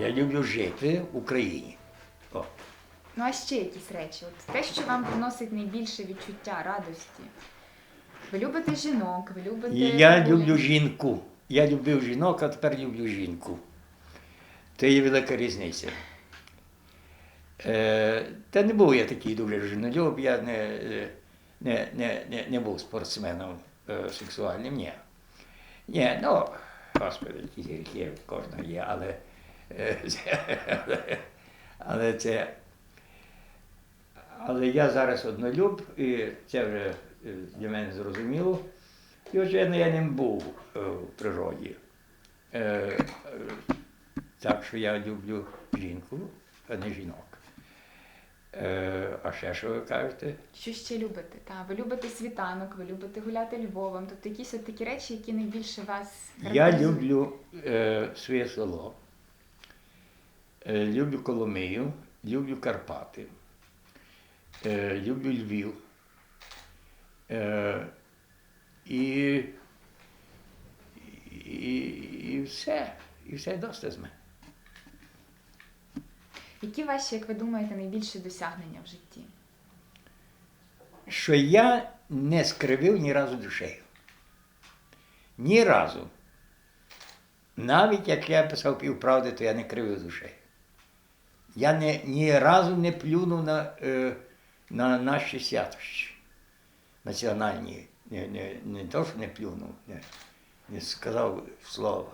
Я люблю жити в Україні. О. Ну а ще якісь речі? От те, що вам приносить найбільше відчуття радості. Ви любите жінок, ви любите. Я люблю жінку. Я любив жінок, а тепер люблю жінку. Це є велика різниця. Е, та не був я такий дуже жінолюб, я не, не, не, не, не був спортсменом е, сексуальним, ні. Ні, ну, господи, які гріхи в кожного є, але, але, це. Але я зараз однолюб, і це вже е, для мене зрозуміло. І, очевидно, я ним був е, в природі. Е, так що я люблю жінку, а не жінок. А ще що ви кажете? Що ще любите? Та, ви любите світанок, ви любите гуляти Львовом. Тобто якісь от такі речі, які найбільше вас Я люблю е, своє село, люблю Коломию, люблю Карпати, е, люблю Львів. Е, і, і, і все, і все досить з мене. Які ваші, як ви думаєте, найбільші досягнення в житті? що я не скривив ні разу душею. Ні разу. Навіть як я писав півправди, то я не кривив душею. Я не, ні разу не плюнув на, е, на наші святощі національні. Не, не, не то, що не плюнув, не, не сказав слова.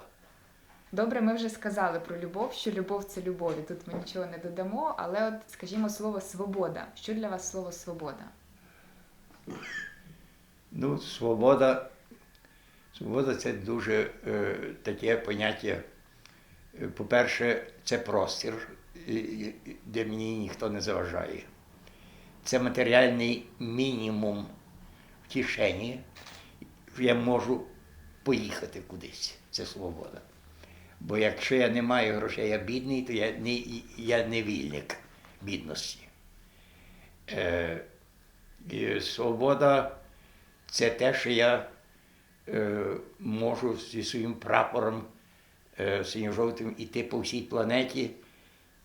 Добре, ми вже сказали про любов, що любов це любов, і тут ми нічого не додамо, але от скажімо слово свобода. Що для вас слово свобода? Ну, свобода, свобода це дуже е, таке поняття. Е, По-перше, це простір, де мені ніхто не заважає. Це матеріальний мінімум в кишені. Я можу поїхати кудись. Це свобода. Бо якщо я не маю грошей, я бідний, то я не, я не вільник бідності. Е, і свобода це те, що я е, можу зі своїм прапором е, синьо-жовтим іти по всій планеті,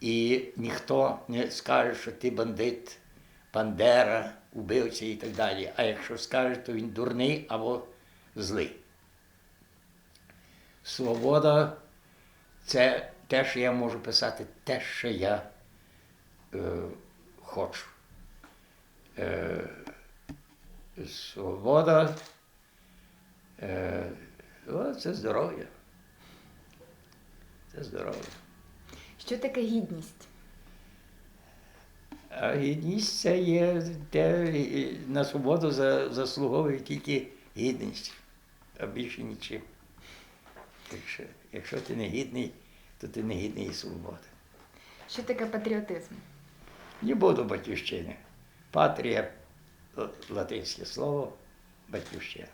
і ніхто не скаже, що ти бандит, бандера, убивця і так далі. А якщо скаже, то він дурний або злий. Свобода це те, що я можу писати, те, що я е, хочу. Е, свобода. Е, о, це здоров'я. Це здоров'я. Що таке гідність? А гідність це є те, на свободу заслуговує тільки гідність, а більше нічим. Так що, якщо ти не гідний, то ти не гідний і свободи. Що таке патріотизм? Любов до батьківщини. Патрія латинське слово, батьківщина.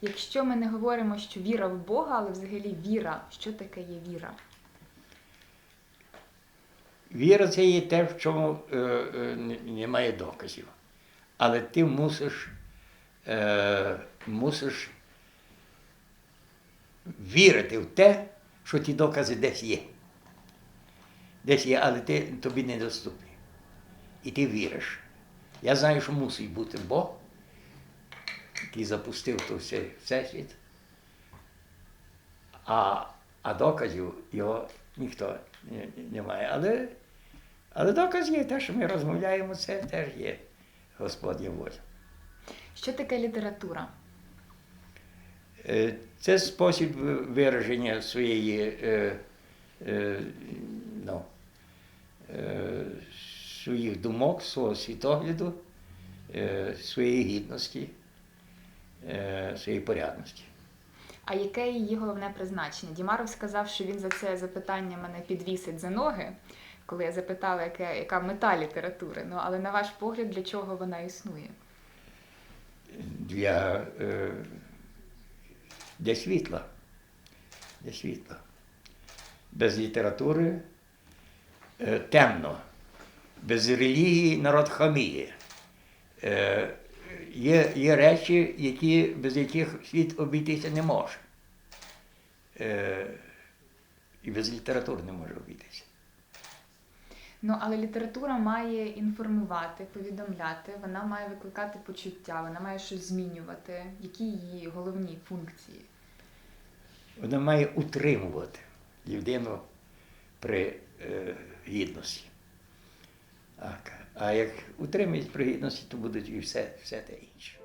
Якщо ми не говоримо, що віра в Бога, але взагалі віра, що таке є віра? Віра це є те, в чому е, е, немає доказів. Але ти мусиш, е, мусиш вірити в те, що ті докази десь є. Десь є, але ти, тобі недоступні. І ти віриш. Я знаю, що мусить бути Бог, який запустив то все, всесвіт. А, а доказів його ніхто не, не має. Але, але доказ є те, що ми розмовляємо, це теж є Господня воля. Що таке література? Е, Це спосіб вираження своєї е, е, ну, своїх думок, свого світогляду, своєї гідності, своєї порядності. А яке її головне призначення? Дімаров сказав, що він за це запитання мене підвісить за ноги, коли я запитала, яке, яка мета літератури. Ну але на ваш погляд, для чого вона існує? для, е, для світла. Для світла. Без літератури е, темно, без релігії народ хаміє. Е, є, є речі, які, без яких світ обійтися не може. І без літератури не може обійтися. Ну але література має інформувати, повідомляти, вона має викликати почуття, вона має щось змінювати. Які її головні функції? Вона має утримувати людину при е, гідності. Так. А як утримують при гідності, то будуть і все, все те інше.